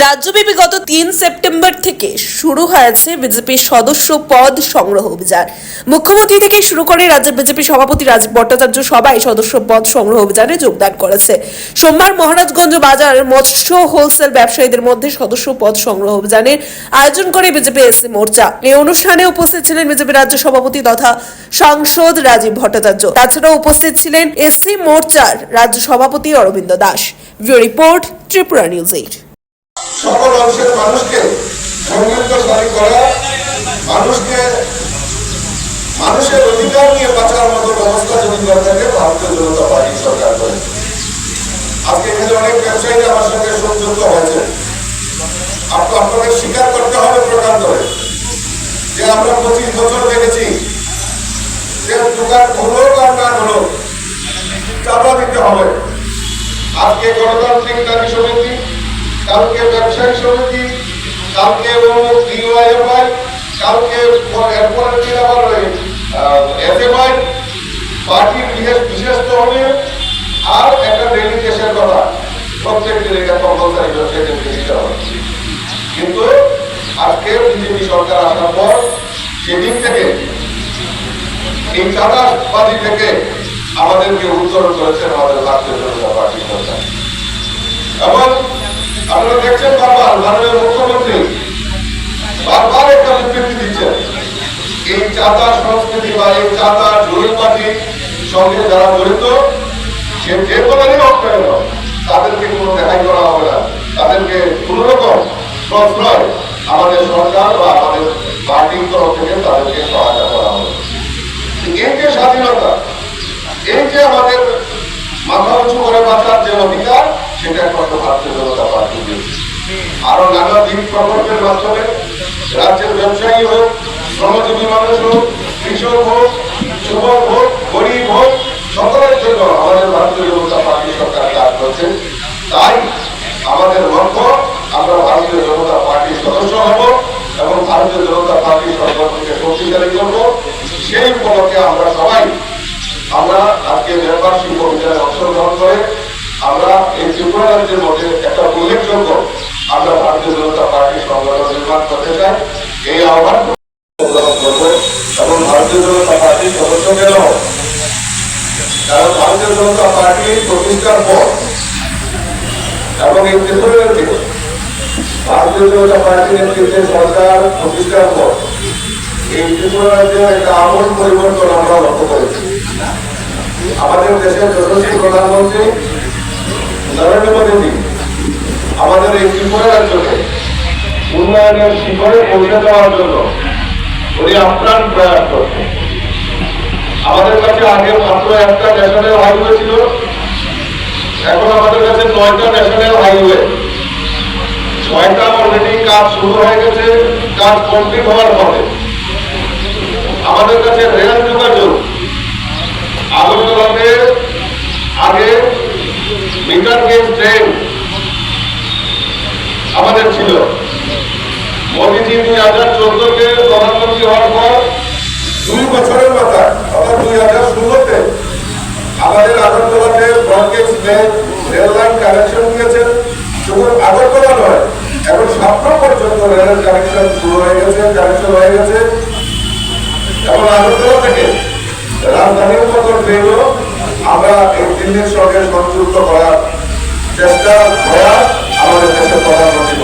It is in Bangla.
রাজ্যব্যাপী গত তিন সেপ্টেম্বর থেকে শুরু হয়েছে বিজেপির সদস্য পদ সংগ্রহ অভিযান। মুখ্যমন্ত্রী থেকে শুরু করে রাজ্যের বিজেপি সভাপতি রাজীব ভট্টাচার্য সবাই সদস্য পদ সংগ্রহ অভিযানে যোগদান করেছে। সোমবার মহারাজগঞ্জ বাজার মৎস্য হোলসেল ব্যবসায়ীদের মধ্যে সদস্য পদ সংগ্রহ অভিযানের আয়োজন করে বিজেপি এসসি মোর্চা। এই অনুষ্ঠানে উপস্থিত ছিলেন বিজেপি রাজ্য সভাপতি তথা সাংসদ রাজীব ভট্টাচার্য। তাছাড়াও উপস্থিত ছিলেন এসসি মোর্চার রাজ্য সভাপতি Arabinda Das. VO report Tripura news eight. সকল অংশের মানুষকে সমৃদ্ধশালী করা, মানুষকে, মানুষের অধিকার নিয়ে বাঁচার মতো ব্যবস্থা যদি করে থাকে ভারতীয় জনতা পার্টি সরকার করে। আজকে এখানে অনেক ব্যবসায়ীরা আমার সঙ্গে সংযুক্ত হয়েছে। আপনি আপনাদের স্বীকার করতে হবে প্রকার করে যে আমরা পঁচিশ বছর দেখেছি যে দোকান হলো না হলো, চাপা দিতে হবে। আজকে গণতান্ত্রিক নারী সমিতি কালকে ব্যবসায়ী সমিতি, কালকে ডিওয়াইএফআই আবার এফএমআই পার্টির বিশেষ বিশেষ আর একটা ডেলিগেশন কথা প্রত্যেক এটা কম্পালসারি ব্যবসায়ীদেরকে দিতে হবে। কিন্তু আজকে বিজেপি সরকার আসার পর সেদিন থেকে এই চাঁদাবাজি থেকে আমাদেরকে উত্তরণ করেছেন আমাদের ভারতীয় জনতা পার্টি সরকার। এবং আপনারা দেখছেন বারবার মাননীয় মুখ্যমন্ত্রী বারবার একটা বিবৃতি দিচ্ছেন। এই চাঁদা সংস্কৃতি বা এই চাঁদা জরিমাটি সঙ্গে যারা জড়িত, সে যে বলেনই হোক তাদেরকে কোনো রেহাই করা হবে না। তাদেরকে কোন রকম আমাদের সরকার বা আমাদের পার্টির তরফ থেকে তাদেরকে সহায়তা করা হবে। এই যে স্বাধীনতা, এই যে আমাদের মাথা উঁচু করে বাঁচার যে অধিকার সেটা কত ভারতীয় জনতা পার্টি দিয়েছে আরও নানা দিন প্রকল্পের মাধ্যমে রাজ্যের ব্যবসায়ী হোক, শ্রমজীবী মানুষ হোক, কৃষক হোক, যুবক হোক, গরিব হোক, সকলের জন্য আমাদের ভারতীয় জনতা পার্টি সরকার কাজ করছে। তাই আমাদের লক্ষ্য আমরা ভারতীয় জনতা পার্টির সদস্য হব এবং ভারতীয় জনতা পার্টির সরকারকে শক্তিশালী করব সেই উপলক্ষে আমরা সবাই আমরা আজকে মেম্বারশিপ অভিযানে অংশগ্রহণ করে আমরা এই রাজ্যের মধ্যে একটা উল্লেখযোগ্য আমরা ভারতীয় জনতা পার্টির সংগঠন নির্মাণ করতে চাই। এই আহ্বান পার্টি পর এই একটা আমূল পরিবর্তন আমরা লক্ষ্য করেছি। আমাদের দেশের যশস্বী প্রধানমন্ত্রী নরেন্দ্র মোদীজি, আমাদের এই ত্রিপুরা রাজ্যকে উন্নয়নের শিখরে পৌঁছে দেওয়ার জন্য উনি আপ্রাণ প্রয়াস করছেন। আমাদের কাছে আগে মাত্র একটা ন্যাশনাল হাইওয়ে ছিল, এখন আমাদের কাছে নয়টা ন্যাশনাল হাইওয়ে। ছয়টা অলরেডি কাজ শুরু হয়ে গেছে, কাজ কমপ্লিট হওয়ার পরে। আমাদের কাছে রেল যোগাযোগ আগরতলাতে আগে আমাদের ছিল। মোদীজি দুই হাজার চোদ্দতে প্রধানমন্ত্রী হওয়ার পর দুই বছরের মাথায় অর্থাৎ দুই হাজার ষোলোতে আমাদের আগরতলাতে broad gauge rail line connection দিয়েছেন। শুধু আগরতলা নয়, এখন সাতটা পর্যন্ত রেলের কানেকশন শুরু হয়ে গেছে কানেকশন হয়ে গেছে। এবং আগরতলা থেকে রাজধানীর মতো ট্রেনও আমরা এই দিল্লির সঙ্গে সংযুক্ত করার চেষ্টা করার আমাদের দেশের প্রধানমন্ত্রী